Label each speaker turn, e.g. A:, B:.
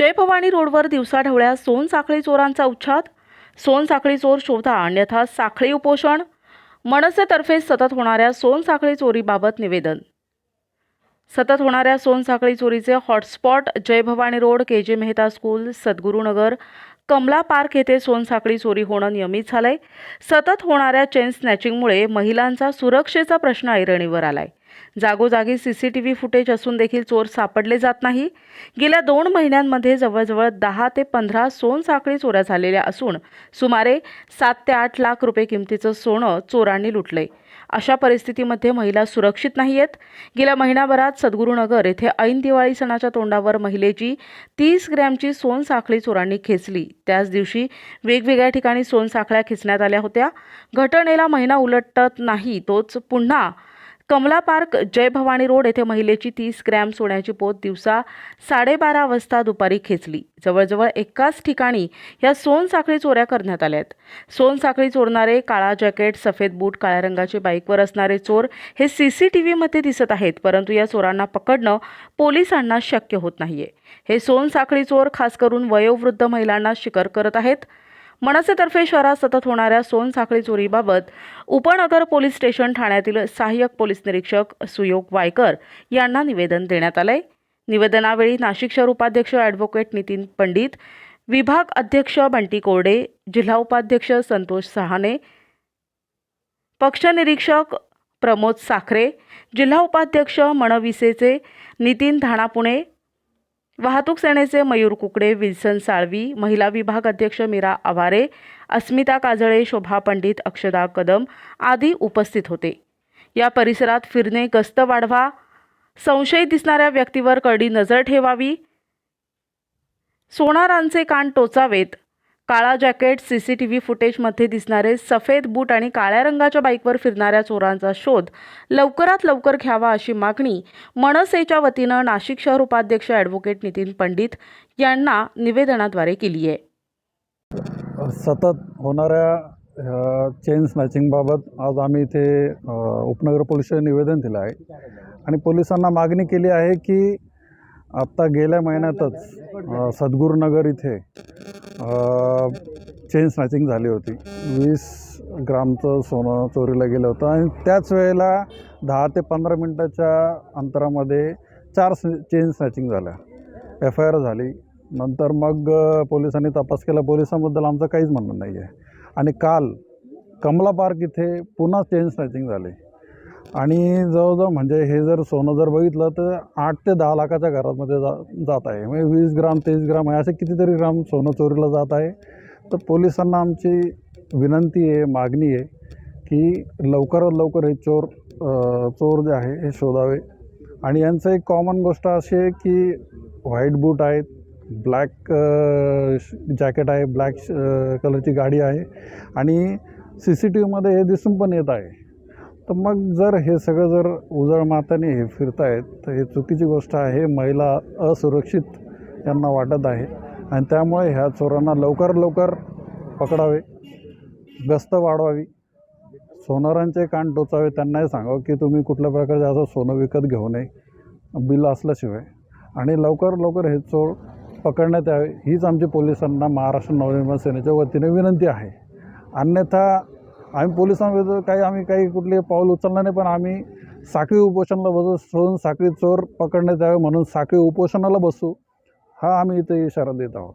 A: जयभवानी रोडवर दिवसाढवळ्या सोन साखळी चोरांचा उच्छाद. सोन साखळी चोर शोधा अन्यथा साखळी उपोषण. मनसेतर्फे सतत होणाऱ्या सोन साखळी चोरीबाबत निवेदन. सतत होणाऱ्या सोन साखळी चोरीचे hotspot Jaibhavani road K J Mehta school Sadgurunagar Kamala park येथे सोन साखळी चोरी होणं नियमित झालंय. सतत होणाऱ्या चेन स्नॅचिंगमुळे महिलांचा सुरक्षेचा प्रश्न ऐरणीवर आलाय. जागोजागी C C T V footage असून देखील चोर सापडले जात नाही. गेल्या दोन महिन्यांमध्ये जवळजवळ दहा ते पंधरा सोन साखळी चोऱ्या झालेल्या असून सुमारे सात ते आठ लाख रुपये किमतीचं सोनं चोरांनी लुटलंय. अशा परिस्थितीमध्ये महिला सुरक्षित नाही आहेत. गेल्या महिनाभरात सद्गुरुनगर येथे ऐन दिवाळी सणाच्या तोंडावर महिलेची तीस ग्रॅमची सोन साखळी चोरांनी खेचली. त्याच दिवशी वेगवेगळ्या ठिकाणी सोन साखळ्या खेचण्यात आल्या होत्या. घटनेला महिना उलटत नाही तोच पुन्हा कमला पार्क जय भवानी रोड येथे महिलेची तीस ग्रॅम सोन्याची पोत दिवसा साडेबारा वाजता दुपारी खेचली. जवळजवळ एकाच ठिकाणी या सोन साखळी चोऱ्या करण्यात आल्या आहेत. सोन साखळी चोरणारे काळा जॅकेट सफेद बूट काळ्या रंगाचे बाईकवर असणारे चोर हे सी सी टी व्हीमध्ये दिसत आहेत परंतु या चोरांना पकडणं पोलिसांना शक्य होत नाहीये. हे सोन साखळी चोर खास करून वयोवृद्ध महिलांना शिकार करत आहेत. मनसेतर्फे शहरात सतत होणाऱ्या सोनसाखळी चोरीबाबत उपनगर पोलीस स्टेशन ठाण्यातील सहाय्यक पोलीस निरीक्षक सुयोग वायकर यांना निवेदन देण्यात आलंय. निवेदनावेळी नाशिक शहर उपाध्यक्ष ॲडव्होकेट नितीन पंडित विभाग अध्यक्ष बंटी कोरडे जिल्हा उपाध्यक्ष संतोष सहाने पक्षनिरीक्षक प्रमोद साखरे जिल्हा उपाध्यक्ष मणविसेचे नितीन धाणापुणे वाहतूक सेनेचे मयूर कुकडे विल्सन साळवी महिला विभाग अध्यक्ष मीरा आवारे अस्मिता काजळे शोभा पंडित अक्षदा कदम आदी उपस्थित होते. या परिसरात फिरणे गस्त वाढवा संशयित दिसणाऱ्या व्यक्तीवर करडी नजर ठेवावी सोनारांचे कान टोचावेत काळा jacket C C T V फुटेजमध्ये दिसणारे सफेद बूट आणि काळ्या रंगाच्या बाईकवर फिरणाऱ्या चोरांचा शोध. लवकरात लवकर घ्यावा अशी मागणी मनसेच्या वतीनं नाशिक शहर उपाध्यक्ष ॲडव्होकेट नितीन पंडित यांना निवेदनाद्वारे केली आहे.
B: सतत होणाऱ्या चेन स्नॅचिंगबाबत आज आम्ही इथे उपनगर पोलीस निवेदन दिलं आहे. आणि पोलिसांना मागणी केली आहे की आत्ता गेल्या महिन्यातच सद्गुरुनगर इथे चेन स्नॅचिंग झाली होती. वीस ग्रामचं सोनं चोरीला गेलं होतं आणि त्याच वेळेला दहा ते पंधरा मिनटाच्या अंतरामध्ये चार चेन स्नॅचिंग झाल्या. एफ आय आर झाली. नंतर मग पोलिसांनी तपास केला. पोलिसांबद्दल आमचं काहीच म्हणणं नाही आहे आणि काल कमला पार्क इथे पुन्हा चेन स्नॅचिंग झाली. आणि जवळजवळ म्हणजे हे जर सोनं जर बघितलं तर आठ ते दहा लाखाच्या घरामध्ये जा जात आहे. म्हणजे वीस ग्राम तेवीस ग्राम आहे. असे कितीतरी ग्राम सोनं चोरीला जात आहे. तर पोलिसांना आमची विनंती आहे मागणी आहे की लवकरात लवकर हे चोर चोर जे आहे हे शोधावे. आणि यांचं एक कॉमन गोष्ट अशी आहे की व्हाईट बूट आहेत ब्लॅक जॅकेट आहे ब्लॅक कलरची गाडी आहे. आणि सी सी टी व्हीमध्ये हे दिसून पण येत आहे. तर मग जर हे सगळं जर उजळमाताने हे फिरतायत तर हे चुकीची गोष्ट आहे. महिला असुरक्षित यांना वाटत आहे. आणि त्यामुळे ह्या चोरांना लवकर लवकर पकडावे गस्त वाढवावी. सोनारांचे कान टोचावे त्यांनाही सांगावं की तुम्ही कुठल्या प्रकारचे असं सोनं विकत घेऊ नये बिल असल्याशिवाय. आणि लवकर लवकर हे चोर पकडण्यात यावे. हीच आमची पोलिसांना महाराष्ट्र नवनिर्माण सेनेच्या वतीने विनंती आहे. अन्यथा आम्ही पोलिसांविरुद्ध काही आम्ही काही कुठले पाऊल उचलणार नाही पण आम्ही साखळी उपोषणाला बसू सोडून साखळी चोर पकडण्यात यावे म्हणून साखळी उपोषणाला बसू हा आम्ही इथे इशारा देत आहोत.